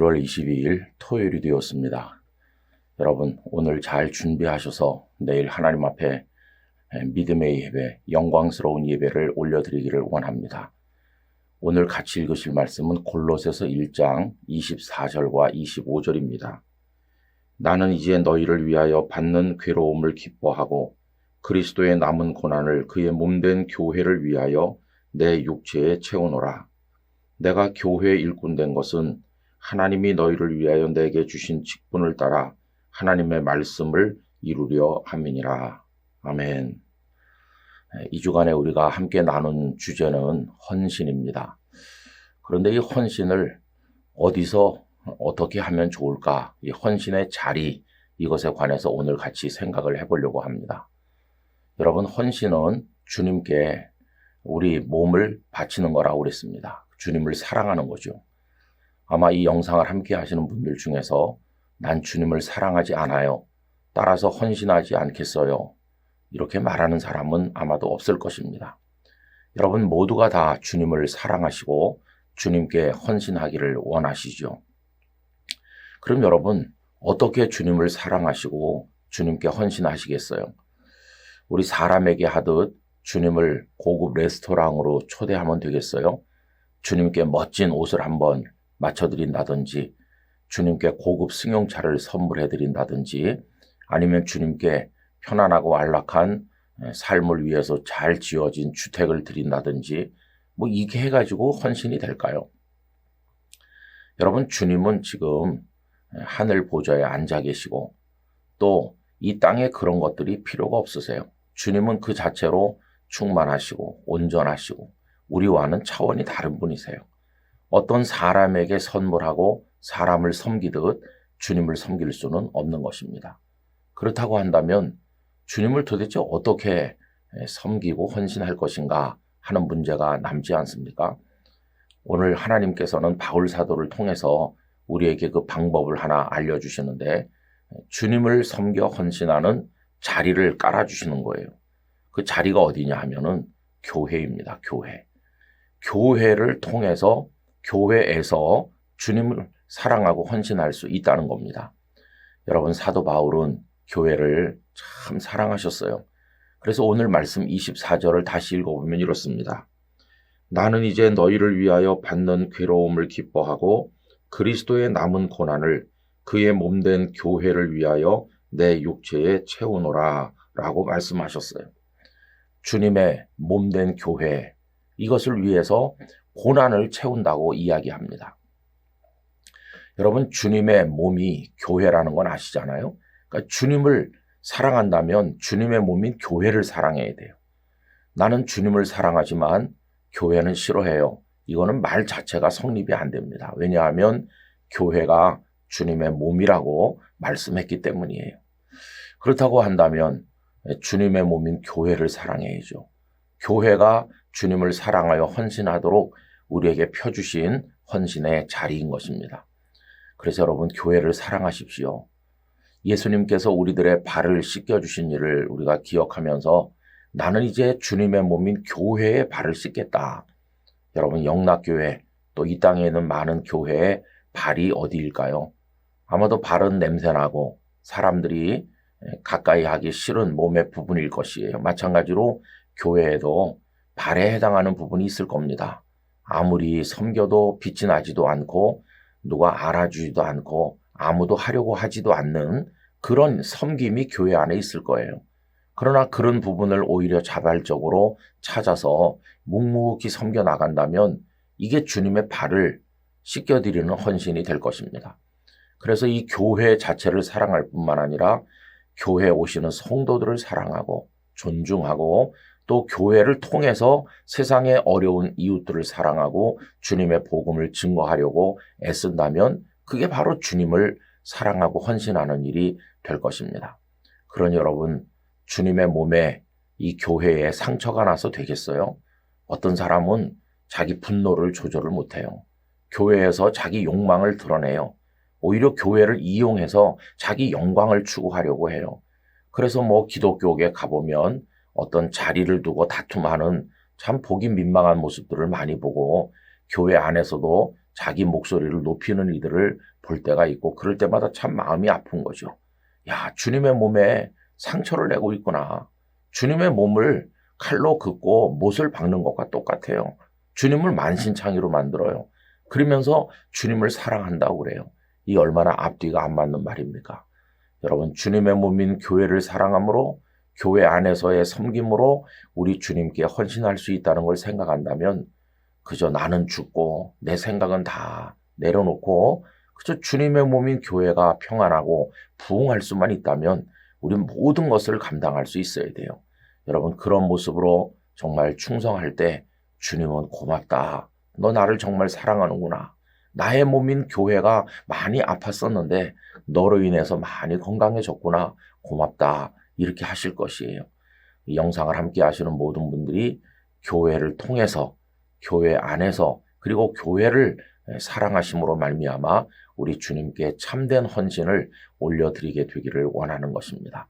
1월 22일 토요일이 되었습니다. 여러분, 오늘 잘 준비하셔서 내일 하나님 앞에 믿음의 예배, 영광스러운 예배를 올려드리기를 원합니다. 오늘 같이 읽으실 말씀은 골로새서 1장 24절과 25절입니다. 나는 이제 너희를 위하여 받는 괴로움을 기뻐하고 그리스도의 남은 고난을 그의 몸된 교회를 위하여 내 육체에 채우노라. 내가 교회의 일꾼 된 것은 하나님이 너희를 위하여 내게 주신 직분을 따라 하나님의 말씀을 이루려 함이니라. 아멘. 이 주간에 우리가 함께 나눈 주제는 헌신입니다. 그런데 이 헌신을 어디서 어떻게 하면 좋을까? 이 헌신의 자리, 이것에 관해서 오늘 같이 생각을 해보려고 합니다. 여러분, 헌신은 주님께 우리 몸을 바치는 거라고 그랬습니다. 주님을 사랑하는 거죠. 아마 이 영상을 함께 하시는 분들 중에서 난 주님을 사랑하지 않아요. 따라서 헌신하지 않겠어요. 이렇게 말하는 사람은 아마도 없을 것입니다. 여러분 모두가 다 주님을 사랑하시고 주님께 헌신하기를 원하시죠. 그럼 여러분 어떻게 주님을 사랑하시고 주님께 헌신하시겠어요? 우리 사람에게 하듯 주님을 고급 레스토랑으로 초대하면 되겠어요? 주님께 멋진 옷을 한번 맞춰드린다든지 주님께 고급 승용차를 선물해드린다든지 아니면 주님께 편안하고 안락한 삶을 위해서 잘 지어진 주택을 드린다든지 뭐 이게 해가지고 헌신이 될까요? 여러분 주님은 지금 하늘 보좌에 앉아 계시고 또 이 땅에 그런 것들이 필요가 없으세요. 주님은 그 자체로 충만하시고 온전하시고 우리와는 차원이 다른 분이세요. 어떤 사람에게 선물하고 사람을 섬기듯 주님을 섬길 수는 없는 것입니다. 그렇다고 한다면 주님을 도대체 어떻게 섬기고 헌신할 것인가 하는 문제가 남지 않습니까? 오늘 하나님께서는 바울 사도를 통해서 우리에게 그 방법을 하나 알려주시는데 주님을 섬겨 헌신하는 자리를 깔아주시는 거예요. 그 자리가 어디냐 하면은 교회입니다. 교회. 교회를 통해서 교회에서 주님을 사랑하고 헌신할 수 있다는 겁니다. 여러분 사도 바울은 교회를 참 사랑하셨어요. 그래서 오늘 말씀 24절을 다시 읽어보면 이렇습니다. 나는 이제 너희를 위하여 받는 괴로움을 기뻐하고 그리스도의 남은 고난을 그의 몸된 교회를 위하여 내 육체에 채우노라 라고 말씀하셨어요. 주님의 몸된 교회, 이것을 위해서 고난을 채운다고 이야기합니다. 여러분, 주님의 몸이 교회라는 건 아시잖아요? 그러니까 주님을 사랑한다면 주님의 몸인 교회를 사랑해야 돼요. 나는 주님을 사랑하지만 교회는 싫어해요. 이거는 말 자체가 성립이 안 됩니다. 왜냐하면 교회가 주님의 몸이라고 말씀했기 때문이에요. 그렇다고 한다면 주님의 몸인 교회를 사랑해야죠. 교회가 주님을 사랑하여 헌신하도록 우리에게 펴주신 헌신의 자리인 것입니다. 그래서 여러분 교회를 사랑하십시오. 예수님께서 우리들의 발을 씻겨주신 일을 우리가 기억하면서 나는 이제 주님의 몸인 교회에 발을 씻겠다. 여러분 영락교회 또 이 땅에 있는 많은 교회의 발이 어디일까요? 아마도 발은 냄새나고 사람들이 가까이 하기 싫은 몸의 부분일 것이에요. 마찬가지로 교회에도 발에 해당하는 부분이 있을 겁니다. 아무리 섬겨도 빛이 나지도 않고 누가 알아주지도 않고 아무도 하려고 하지도 않는 그런 섬김이 교회 안에 있을 거예요. 그러나 그런 부분을 오히려 자발적으로 찾아서 묵묵히 섬겨 나간다면 이게 주님의 발을 씻겨드리는 헌신이 될 것입니다. 그래서 이 교회 자체를 사랑할 뿐만 아니라 교회에 오시는 성도들을 사랑하고 존중하고 또 교회를 통해서 세상의 어려운 이웃들을 사랑하고 주님의 복음을 증거하려고 애쓴다면 그게 바로 주님을 사랑하고 헌신하는 일이 될 것입니다. 그러니 여러분, 주님의 몸에 이 교회에 상처가 나서 되겠어요? 어떤 사람은 자기 분노를 조절을 못해요. 교회에서 자기 욕망을 드러내요. 오히려 교회를 이용해서 자기 영광을 추구하려고 해요. 그래서 뭐 기독교에 가보면 어떤 자리를 두고 다툼하는 참 보기 민망한 모습들을 많이 보고 교회 안에서도 자기 목소리를 높이는 이들을 볼 때가 있고 그럴 때마다 참 마음이 아픈 거죠. 야, 주님의 몸에 상처를 내고 있구나. 주님의 몸을 칼로 긋고 못을 박는 것과 똑같아요. 주님을 만신창이로 만들어요. 그러면서 주님을 사랑한다고 그래요. 이 얼마나 앞뒤가 안 맞는 말입니까? 여러분, 주님의 몸인 교회를 사랑함으로 교회 안에서의 섬김으로 우리 주님께 헌신할 수 있다는 걸 생각한다면 그저 나는 죽고 내 생각은 다 내려놓고 그저 주님의 몸인 교회가 평안하고 부흥할 수만 있다면 우리 모든 것을 감당할 수 있어야 돼요. 여러분 그런 모습으로 정말 충성할 때 주님은 고맙다. 너 나를 정말 사랑하는구나. 나의 몸인 교회가 많이 아팠었는데 너로 인해서 많이 건강해졌구나. 고맙다. 이렇게 하실 것이에요. 이 영상을 함께 하시는 모든 분들이 교회를 통해서 교회 안에서 그리고 교회를 사랑하심으로 말미암아 우리 주님께 참된 헌신을 올려드리게 되기를 원하는 것입니다.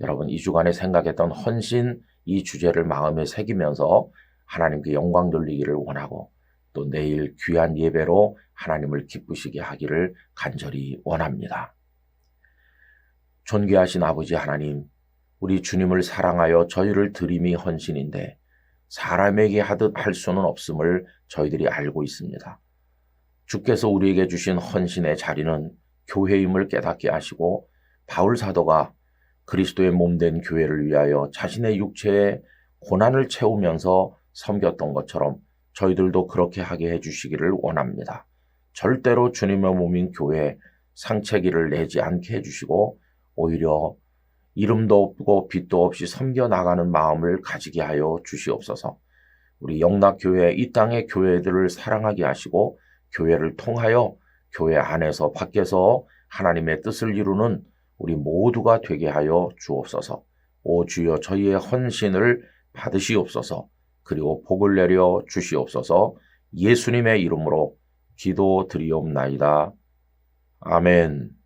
여러분 이 주간에 생각했던 헌신 이 주제를 마음에 새기면서 하나님께 영광 돌리기를 원하고 또 내일 귀한 예배로 하나님을 기쁘시게 하기를 간절히 원합니다. 존귀하신 아버지 하나님, 우리 주님을 사랑하여 저희를 드림이 헌신인데 사람에게 하듯 할 수는 없음을 저희들이 알고 있습니다. 주께서 우리에게 주신 헌신의 자리는 교회임을 깨닫게 하시고 바울 사도가 그리스도의 몸된 교회를 위하여 자신의 육체에 고난을 채우면서 섬겼던 것처럼 저희들도 그렇게 하게 해주시기를 원합니다. 절대로 주님의 몸인 교회에 상체기를 내지 않게 해주시고 오히려 이름도 없고 빛도 없이 섬겨 나가는 마음을 가지게 하여 주시옵소서. 우리 영락교회 이 땅의 교회들을 사랑하게 하시고 교회를 통하여 교회 안에서 밖에서 하나님의 뜻을 이루는 우리 모두가 되게 하여 주옵소서. 오 주여 저희의 헌신을 받으시옵소서. 그리고 복을 내려 주시옵소서. 예수님의 이름으로 기도 드리옵나이다. 아멘.